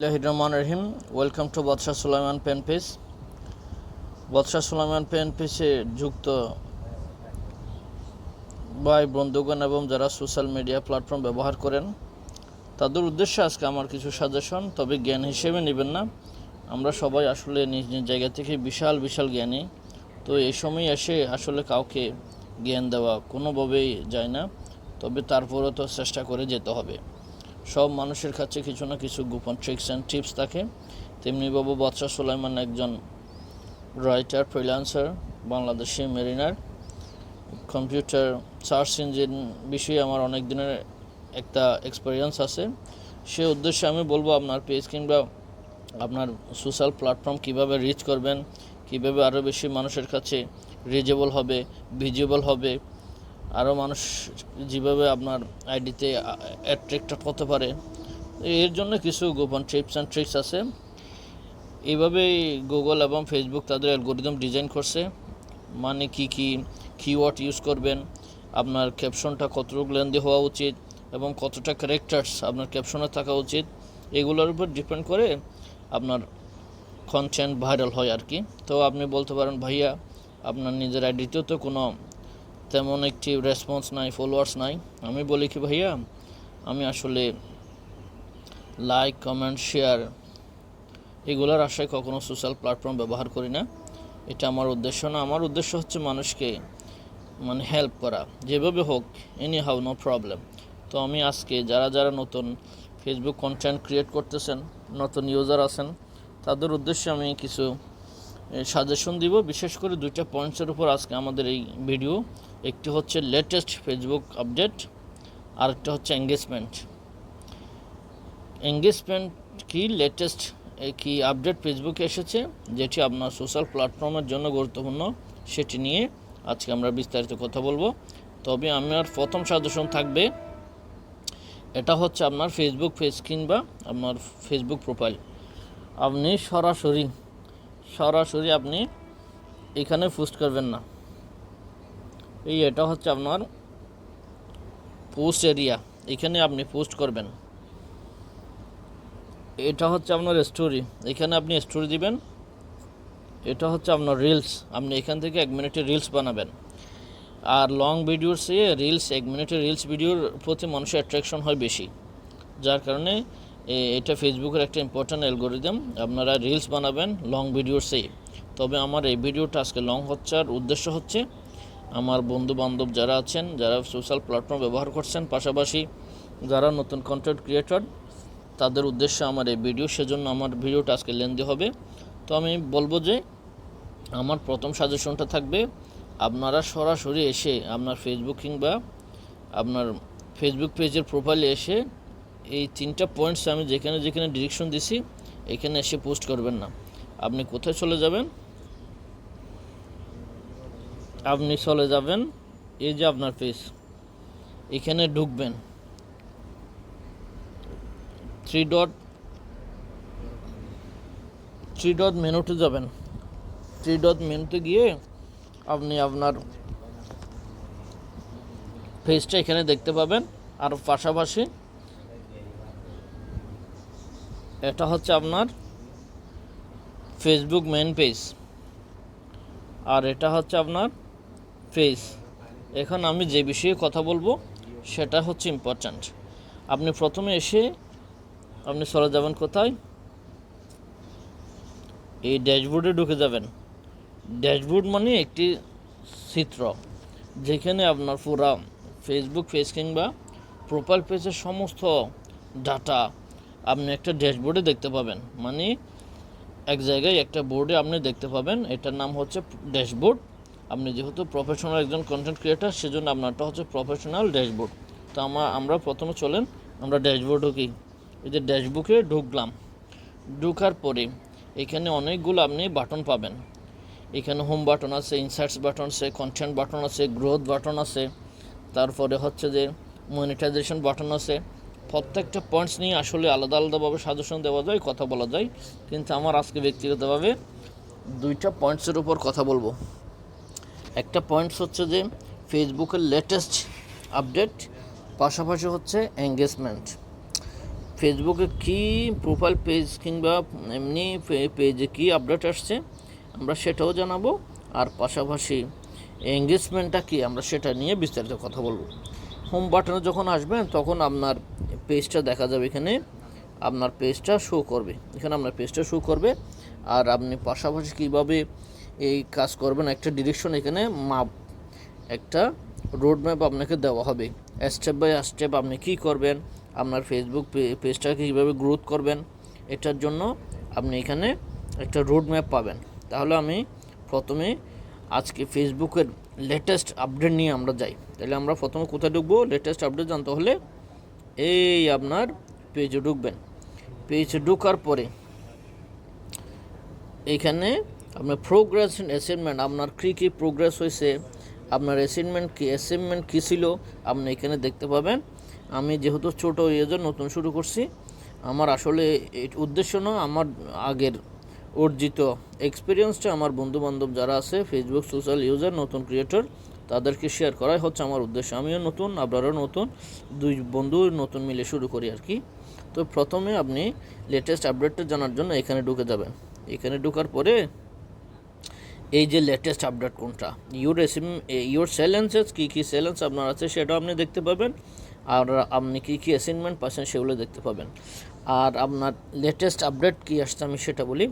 Rahman Rahim. Welcome to বৎসা Sulaiman fan page বৎসা Sulaiman fan পেজে যুক্ত ভাই, বন্ধুগণ এবং যারা সোশ্যাল মিডিয়া প্ল্যাটফর্ম ব্যবহার করেন, তাদের উদ্দেশ্যে আজকে আমার কিছু সাজেশন তবে জ্ঞান হিসেবে নেবেন না। আমরা সবাই আসলে নিজ নিজ জায়গা থেকে বিশাল বিশাল জ্ঞানী। তো এই সময় এসে আসলে কাউকে জ্ঞান দেওয়া কোনোভাবেই যায় না। তবে তারপরেও তো চেষ্টা করে যেতে হবে। সব মানুষের কাছে কিছু না কিছু গোপন ট্রিক্স অ্যান্ড টিপস থাকে। তেমনি বাবু বাদশাহ সুলাইমান একজন writer freelancer Bangladeshi mariner computer search engine বিষয়ে আমার অনেক দিনের একটা এক্সপিরিয়েন্স আছে। সে উদ্দেশ্যে আমি বলব আপনার পেজ কিংবা আপনার সোশ্যাল প্ল্যাটফর্ম কীভাবে রিচ করবেন, কীভাবে আরও বেশি মানুষের কাছে রিজেবল হবে ভিজিবল হবে আরও মানুষ যেভাবে আপনার আইডিতে অ্যাট্রাক্টেড হতে পারে, এর জন্য কিছু গোপন টিপস অ্যান্ড ট্রিক্স আছে। এইভাবেই গুগল এবং ফেসবুক তাদের অ্যালগোরিদম ডিজাইন করছে। মানে কি কি কিওয়ার্ড ইউজ করবেন, আপনার ক্যাপশনটা কতটুকু লেন্দি হওয়া উচিত এবং কতটা ক্যারেক্টার্স আপনার ক্যাপশনে থাকা উচিত, এগুলোর উপর ডিপেন্ড করে আপনার কন্টেন্ট ভাইরাল হয় আর কি। তো আপনি বলতে পারেন, ভাইয়া, আপনার নিজের আইডিতেও তো কোনো তেমন একটি রেসপন্স নাই ফলোয়ার্স নাই। আমি বলি কি ভাইয়া, আমি আসলে লাইক কমেন্ট শেয়ার এগুলোর আশায় কখনো সোশ্যাল প্ল্যাটফর্ম ব্যবহার করি না। এটা আমার উদ্দেশ্য না। আমার উদ্দেশ্য হচ্ছে মানুষকে মানে হেল্প করা। যেভাবে হোক এনি হাউ নো প্রবলেম তো আমি আজকে যারা যারা নতুন ফেসবুক কন্টেন্ট ক্রিয়েট করতেছেন, নতুন ইউজার আছেন, তাদের উদ্দেশ্যে আমি কিছু সাজেশন দিব। বিশেষ করে দুইটা পয়েন্টসের উপর আজকে আমাদের এই ভিডিও একটি হচ্ছে লেটেস্ট ফেসবুক আপডেট আর একটা হচ্ছে এঙ্গেজমেন্ট এঙ্গেজমেন্ট কি লেটেস্ট কি আপডেট ফেসবুকে এসেছে, যেটি আপনার সোশ্যাল প্ল্যাটফর্মের জন্য গুরুত্বপূর্ণ, সেটি নিয়ে আজকে আমরা বিস্তারিত কথা বলব। তবে আমার প্রথম সাজেশন থাকবে, এটা হচ্ছে আপনার ফেসবুক পেজ কিংবা আপনার ফেসবুক প্রোফাইল আপনি সরাসরি সরাসরি আপনি এখানে পোস্ট করবেন না। এই এটা হচ্ছে আপনার পোস্ট এরিয়া। এখানে আপনি পোস্ট করবেন। এটা হচ্ছে আপনার স্টোরি। এখানে আপনি স্টোরি দিবেন। এটা হচ্ছে আপনার রিলস। আপনি এখান থেকে এক মিনিটের রিলস বানাবেন। আর লং ভিডিওর চেয়ে রিলস, এক মিনিটের রিলস ভিডিওর প্রতি মানুষের অ্যাট্রাকশন হয় বেশি। যার কারণে এটা ফেসবুকের একটা ইম্পর্ট্যান্ট অ্যালগোরিদম আপনারা রিলস বানাবেন লং ভিডিওর চেয়ে তবে আমার এই ভিডিওটা আজকে লং হচ্ছে, আর উদ্দেশ্য হচ্ছে আমার বন্ধু বান্ধব যারা আছেন, যারা সোশ্যাল প্ল্যাটফর্ম ব্যবহার করছেন, পাশাপাশি যারা নতুন কন্টেন্ট ক্রিয়েটর তাদের উদ্দেশ্যে আমার এই ভিডিও সেজন্য আমার ভিডিওটা আজকে লেন্দি হবে। তো আমি বলব যে, আমার প্রথম সাজেশনটা থাকবে, আপনারা সরাসরি এসে আপনার ফেসবুক কিংবা আপনার ফেসবুক পেজের প্রোফাইলে এসে এই তিনটা পয়েন্টস আমি যেখানে যেখানে ডিরেকশন দিছি, এখানে এসে পোস্ট করবেন না। আপনি কোথায় চলে যাবেন? আপনি চলে যাবেন এই যে আপনার পেজ এখানে ঢুকবেন। থ্রি ডট থ্রি ডট মেনুতে যাবেন। থ্রি ডট মেনুতে গিয়ে আপনি আপনার পেজটা এখানে দেখতে পাবেন। আর পাশাপাশি এটা হচ্ছে আপনার ফেসবুক মেন পেজ আর এটা হচ্ছে আপনার পেজ এখন আমি যে বিষয়ে কথা বলব, সেটা হচ্ছে ইম্পর্ট্যান্ট আপনি প্রথমে এসে আপনি চলে যাবেন কোথায়? এই ড্যাশবোর্ডে ঢুকে যাবেন। ড্যাশবোর্ড মানে একটি চিত্র, যেখানে আপনার পুরা ফেসবুক পেজ কিংবা প্রোফাইল পেজের সমস্ত ডাটা আপনি একটা ড্যাশবোর্ডে দেখতে পাবেন। মানে এক জায়গায় একটা বোর্ডে আপনি দেখতে পাবেন, এটার নাম হচ্ছে ড্যাশবোর্ড। আপনি যেহেতু প্রফেশনাল একজন কন্টেন্ট ক্রিয়েটার সেজন্য আপনারটা হচ্ছে প্রফেশনাল ড্যাশবোর্ড। তো আমার আমরা প্রথমে চলেন, আমরা ড্যাশবোর্ড ঢুকি। এই যে ড্যাশবুকে ঢুকলাম। ঢুকার পরে এখানে অনেকগুলো আপনি বাটন পাবেন। এখানে হোম বাটন আছে ইনসার্টস বাটন আছে কন্টেন্ট বাটন আছে গ্রোথ বাটন আছে। তারপরে হচ্ছে যে মনিটাইজেশন বাটন আছে। প্রত্যেকটা পয়েন্টস নিয়ে আসলে আলাদা আলাদাভাবে সাজেশন দেওয়া যায়, কথা বলা যায়। কিন্তু আমার আজকে ব্যক্তিগতভাবে দুইটা পয়েন্টসের উপর কথা বলব। একটা পয়েন্টস হচ্ছে যে ফেসবুকের লেটেস্ট আপডেট পাশাপাশি হচ্ছে এঙ্গেজমেন্ট ফেসবুকে কি প্রোফাইল পেজ কিংবা এমনি পেজে কি আপডেট আসছে, আমরা সেটাও জানাব। আর পাশাপাশি এঙ্গেজমেন্টটা কি, আমরা সেটা নিয়ে বিস্তারিত কথা বলব। হোম বাটনে যখন আসবেন তখন আপনার পেজটা দেখা যাবে এখানে। আপনার পেজটা শো করবে। এখানে আপনার পেজটা শো করবে। আর আপনি পাশাপাশি কীভাবে এই কাজ করবেন, একটা ডিরেকশন এখানে মাপ একটা রোড ম্যাপ আপনাকে দেওয়া হবে। স্টেপ বাই স্টেপ আপনি কী করবেন, আপনার ফেসবুক পেজটাকে কীভাবে গ্রোথ করবেন, এটার জন্য আপনি এখানে একটা রোড ম্যাপ পাবেন। তাহলে আমি প্রথমে আজকে ফেসবুকের লেটেস্ট আপডেট নিয়ে আমরা যাই। তাহলে আমরা প্রথমে কোথায় ঢুকবো? লেটেস্ট আপডেট জানতে হলে এই আপনার পেজে ঢুকবেন। পেজে ঢোকার পরে এখানে আপনার প্রোগ্রেস অ্যাসাইনমেন্ট আপনার কী কী প্রোগ্রেস হয়েছে, আপনার অ্যাসাইনমেন্ট কী অ্যাসাইনমেন্ট কী ছিল, আপনি এখানে দেখতে পাবেন। আমি যেহেতু ছোটো ইয়েজর নতুন শুরু করছি। আমার আসলে উদ্দেশ্য না আমার আগের অর্জিত এক্সপিরিয়েন্সটা আমার বন্ধু বান্ধব যারা আছে ফেসবুক সোশ্যাল ইউজার নতুন ক্রিয়েটর তাদেরকে শেয়ার করাই হচ্ছে আমার উদ্দেশ্য। আমিও নতুন আপনারাও নতুন, দুই বন্ধু নতুন মিলে শুরু করি আর কি। তো প্রথমে আপনি লেটেস্ট আপডেটটা জানার জন্য এখানে ঢুকে যাবেন। এখানে ঢোকার পরে এই যে লেটেস্ট আপডেট কোনটা? ইউর এসিম ইউর সেলেন্সেস কী কী সেলেন্স আপনার আছে সেটাও আপনি দেখতে পাবেন। আর আপনি কী কী অ্যাসাইনমেন্ট পাচ্ছেন সেগুলো দেখতে পাবেন। আর আপনার লেটেস্ট আপডেট কী আসছে আমি সেটা বলি।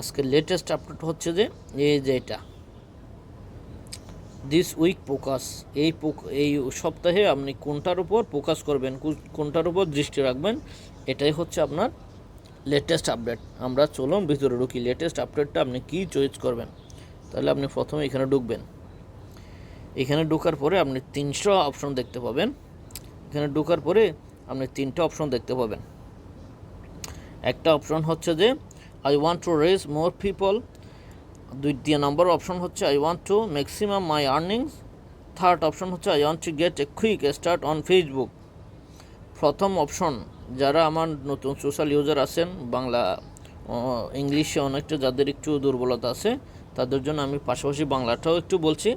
আজকে লেটেস্ট আপডেট হচ্ছে যে, এই যে এটা। দিস উইক ফোকাস এই এই সপ্তাহে আপনি কোনটার উপর ফোকাস করবেন কোনটার উপর দৃষ্টি রাখবেন, এটাই হচ্ছে আপনার লেটেস্ট আপডেট আমরা চলুন, ভিতরে ঢুকি। লেটেস্ট আপডেটটা আপনি কী চয়েস করবেন? তাহলে আপনি প্রথমে এখানে ঢুকবেন। এখানে ঢোকার পরে আপনি তিনশো অপশন দেখতে পাবেন। এখানে ঢোকার পরে আপনি তিনটা অপশন দেখতে পাবেন। একটা অপশন হচ্ছে যে I want to reach more people দ্বিতীয় নম্বর অপশন হচ্ছে I want to maximum my earnings third option হচ্ছে I want to get a quick start on Facebook প্রথম অপশন যারা আমার নতুন সোশ্যাল ইউজার আছেন, বাংলা ইংলিশে অনেকটা যাদের একটু দুর্বলতা আছে, তাদের জন্য আমি পাশাপাশি বাংলাটাও একটু বলছি।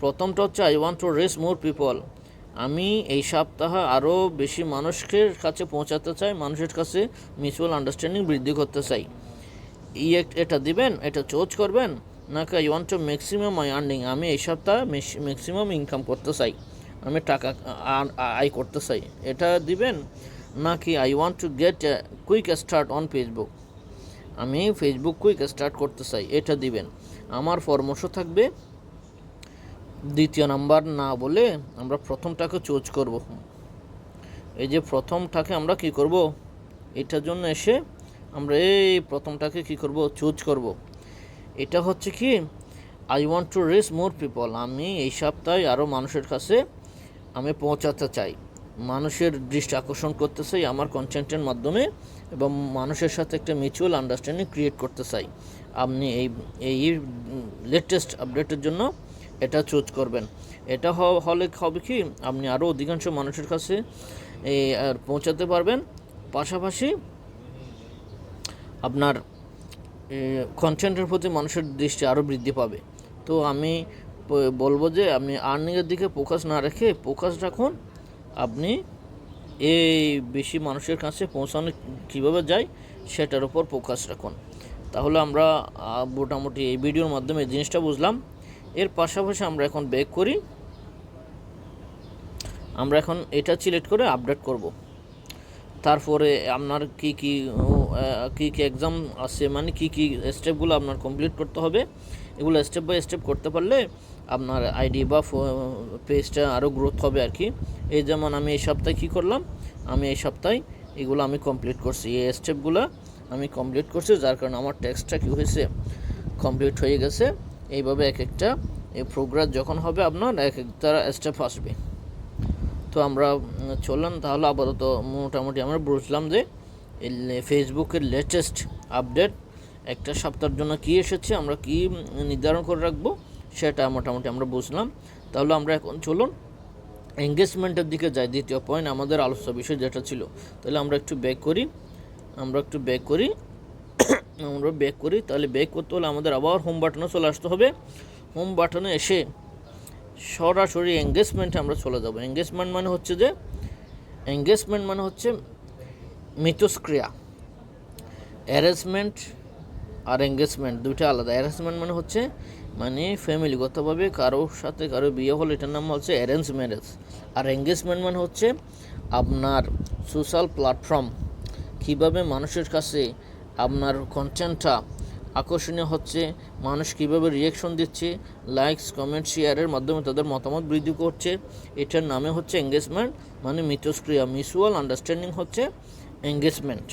প্রথমটা হচ্ছে I want to reach more people আমি এই সপ্তাহে আরও বেশি মানুষের কাছে পৌঁছাতে চাই, মানুষের কাছে মিউচুয়াল আন্ডারস্ট্যান্ডিং বৃদ্ধি করতে চাই। ই এটা দিবেন, এটা চোজ করবেন, নাকি I want to maximum my earning আমি এই সপ্তাহে ম্যাক্সিমাম ইনকাম করতে চাই। আমি টাকা আয় করতে চাই। এটা দিবেন, নাকি I want to get quick start on Facebook আমি ফেসবুক কুইক স্টার্ট করতে চাই, এটা দিবেন। আমার পরামর্শ থাকবে দ্বিতীয় নাম্বার না বলে আমরা প্রথমটাকে চুজ করব। এই যে প্রথমটাকে আমরা কি করব? এটার জন্য এসে আমরা এই প্রথমটাকে কি করব? চুজ করব। এটা হচ্ছে কি? I want to reach more people আমি এই সপ্তাহে আরও মানুষের কাছে আমি পৌঁছাতে চাই। মানুষের দৃষ্টি আকর্ষণ করতে চাই, আমার কন্টেন্টের মাধ্যমে এবং মানুষের সাথে একটা মিউচুয়াল আন্ডারস্ট্যান্ডিং ক্রিয়েট করতে চাই। আপনি এই এই লেটেস্ট আপডেটের জন্য এটা চুজ করবেন। এটা হলে হবে কি, আপনি আরও অধিকাংশ মানুষের কাছে আর পৌঁছাতে পারবেন। পাশাপাশি আপনার কন্টেন্টের প্রতি মানুষের দৃষ্টি আরও বৃদ্ধি পাবে। তো আমি বলব যে আপনি আর্নিংয়ের দিকে ফোকাস না রেখে ফোকাস রাখুন। আপনি এই বেশি মানুষের কাছে পৌঁছানো কীভাবে যায়, সেটার উপর ফোকাস রাখুন। তাহলে আমরা মোটামুটি এই ভিডিওর মাধ্যমে জিনিসটা বুঝলাম। এর পাশাপাশি আমরা এখন ব্যাক করি। আমরা এখন এটা সিলেক্ট করে আপডেট করব। তারপরে আপনার কি কি কি কি এক্সাম আছে মানে কি কি স্টেপগুলো আপনার কমপ্লিট করতে হবে, এগুলো স্টেপ বাই স্টেপ করতে পারলে আপনার আইডি বা পেজটা আরও গ্রোথ হবে আর কি। এই যেমন আমি এই সপ্তাহে কী করলাম, আমি এই সপ্তাহে এগুলো আমি কমপ্লিট করছি। এই স্টেপগুলো আমি কমপ্লিট করছি, যার কারণে আমার টেক্সটটা কী হয়েছে কমপ্লিট হয়ে গেছে। এইভাবে এক একটা, এই প্রোগ্রেস যখন হবে আপনার এক একটা স্টেপ আসবে। তো আমরা চললাম তাহলে আপাতত মোটামুটি আমরা বুঝলাম যে ফেসবুকের লেটেস্ট আপডেট একটা সপ্তাহের জন্য কী এসেছে, আমরা কি নির্ধারণ করে রাখব, সেটা মোটামুটি আমরা বুঝলাম। তাহলে আমরা এখন চলুন এঙ্গেজমেন্টের দিকে যাই। দ্বিতীয় পয়েন্ট আমাদের আলোচ্য বিষয় যেটা ছিল। তাহলে আমরা একটু ব্যাক করি, আমরা একটু ব্যাক করি। আমরা ব্যাক করি, তাহলে ব্যাক করতে হলে আমাদের আবার হোম বাটনে চলে আসতে হবে। হোম বাটনে এসে সরাসরি এঙ্গেজমেন্টে আমরা চলে যাব। এঙ্গেজমেন্ট মানে হচ্ছে যে এঙ্গেজমেন্ট মানে হচ্ছে মিথস্ক্রিয়া। অ্যারেঞ্জমেন্ট আর এঙ্গেজমেন্ট দুইটা আলাদা। অ্যারেঞ্জমেন্ট মানে হচ্ছে মানে ফ্যামিলিগতভাবে কারোর সাথে কারও বিয়ে হলে এটার নাম হচ্ছে অ্যারেঞ্জ ম্যারেজ আর এঙ্গেজমেন্ট মানে হচ্ছে আপনার সোশ্যাল প্ল্যাটফর্ম কীভাবে মানুষের কাছে আপনার কন্টেন্টটা আকর্ষণীয় হচ্ছে, মানুষ কীভাবে রিয়াকশন দিচ্ছে লাইকস কমেন্ট শেয়ারের মাধ্যমে তাদের মতামত বৃদ্ধি করছে। এটার নামে হচ্ছে এঙ্গেজমেন্ট মানে মিথস্ক্রিয়া মিউচুয়াল আন্ডারস্ট্যান্ডিং হচ্ছে এঙ্গেজমেন্ট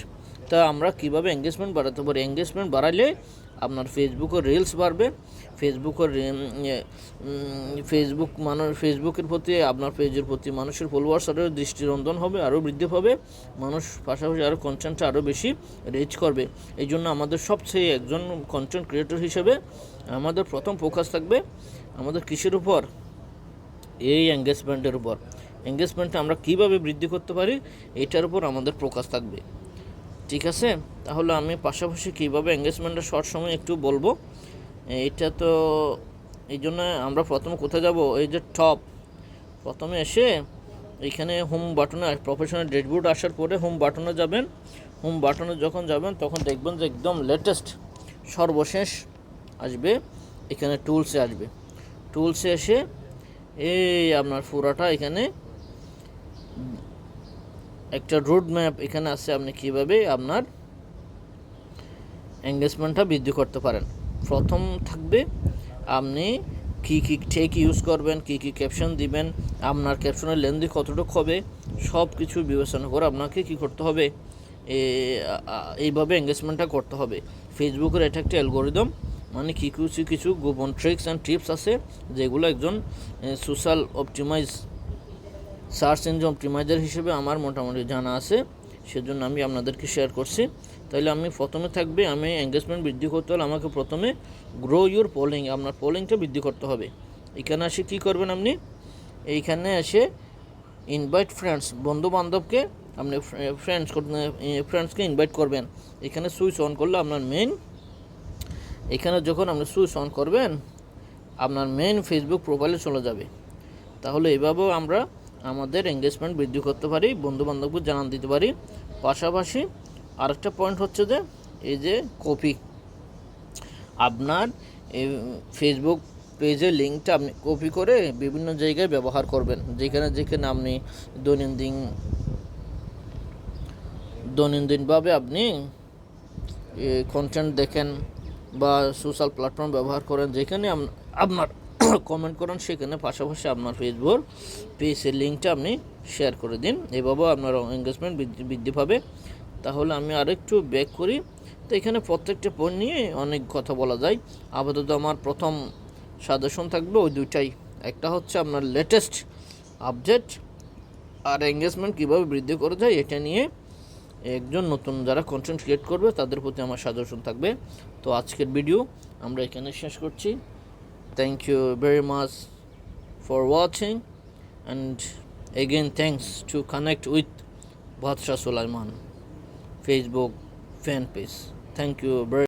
তা আমরা কীভাবে এঙ্গেজমেন্ট বাড়াতে পারি? এঙ্গেজমেন্ট বাড়ালে আপনার ফেসবুকে রিলস বাড়বে। ফেসবুকের ফেসবুক মানুষ ফেসবুকের প্রতি, আপনার পেজের প্রতি মানুষের ফলোয়ার্স আরও দৃষ্টিরঞ্জন হবে, আরও বৃদ্ধি পাবে। মানুষ পাশাপাশি আরও কন্টেন্টটা আরও বেশি রিচ করবে। এই জন্য আমাদের সবচেয়ে একজন কন্টেন্ট ক্রিয়েটর হিসেবে আমাদের প্রথম ফোকাস থাকবে আমাদের কিসের উপর, এই এঙ্গেজমেন্টের উপর। এঙ্গেজমেন্টটা আমরা কীভাবে বৃদ্ধি করতে পারি, এটার উপর আমাদের ফোকাস থাকবে। ঠিক আছে? তাহলে আমি পাশাপাশি কীভাবে এঙ্গেজমেন্টের শর্ট সময় একটু বলব? এটা তো এই জন্য আমরা প্রথমে কোথায় যাব? এই যে টপ প্রথমে এসে এখানে হোম বাটনে প্রফেশনাল ডেটবোর্ড আসার পরে হোম বাটনে যাবেন। হোম বাটনে যখন যাবেন, তখন দেখবেন যে একদম লেটেস্ট সর্বশেষ আসবে। এখানে টুলসে আসবে। টুলসে এসে এই আপনার পুরাটা এখানে একটা রোড ম্যাপ এখানে আছে, আপনি কীভাবে আপনার এঙ্গেজমেন্টটা বৃদ্ধি করতে পারেন। প্রথম থাকবে, আপনি কী কী টেক ইউজ করবেন, কী কী ক্যাপশন দিবেন, আপনার ক্যাপশনের লেন্দি কতটুকু হবে সব কিছু বিবেচনা করে আপনাকে কী করতে হবে এইভাবে এঙ্গেজমেন্টটা করতে হবে। ফেসবুকের এটা একটা অ্যালগোরিদম মানে কি কিছু কিছু গোপন ট্রিক্স অ্যান্ড টিপস আছে, যেগুলো একজন social optimize search engine optimizer হিসেবে আমার মোটামুটি জানা আছে, সেজন্য আমি আপনাদেরকে শেয়ার করছি। তাহলে আমি প্রথমে থাকবে, আমি এঙ্গেজমেন্ট বৃদ্ধি করতে হলে আমাকে প্রথমে গ্রো ইউর পোলিং আপনার পোলিংটা বৃদ্ধি করতে হবে। এখানে এসে কী করবেন আপনি? এইখানে এসে ইনভাইট ফ্রেন্ডস বন্ধু বান্ধবকে আপনি ফ্রেন্ডস ফ্রেন্ডসকে ইনভাইট করবেন। এখানে সুইচ অন করলে আপনার মেন এখানে যখন আপনি সুইচ অন করবেন, আপনার মেন ফেসবুক প্রোফাইলে চলে যাবে। তাহলে এভাবেও আমরা আমাদের এঙ্গেজমেন্ট বৃদ্ধি করতে পারি বন্ধু বান্ধবকে জানান দিতে পারি। পাশাপাশি আরেকটা পয়েন্ট হচ্ছে যে, এই যে কপি। আপনার ফেসবুক পেজের লিঙ্কটা আপনি কপি করে বিভিন্ন জায়গায় ব্যবহার করবেন। যেখানে যেখানে আপনি দৈনন্দিন, দৈনন্দিনভাবে আপনি কন্টেন্ট দেখেন বা সোশ্যাল প্ল্যাটফর্ম ব্যবহার করেন, যেখানে আপনার কমেন্ট করেন, সেখানে পাশাপাশি আপনার ফেসবুক পেজের লিঙ্কটা আপনি শেয়ার করে দিন। এভাবেও আপনার এঙ্গেজমেন্ট বৃদ্ধি পাবে। তাহলে আমি আরেকটু ব্যাক করি। তো এখানে প্রত্যেকটা পয়েন্ট নিয়ে অনেক কথা বলা যায়। আপাতত আমার প্রথম সাজেশন থাকবে, ওই দুইটাই। একটা হচ্ছে আপনার লেটেস্ট আপডেট আর এঙ্গেজমেন্ট কীভাবে বৃদ্ধি করা যায়, এটা নিয়ে একজন নতুন যারা কন্টেন্ট ক্রিয়েট করবে, তাদের প্রতি আমার সাজেশন থাকবে। তো আজকের ভিডিও আমরা এখানে শেষ করছি। thank you very much for watching. And again thanks to connect with Batsha Sulaiman Facebook fan page. Thank you very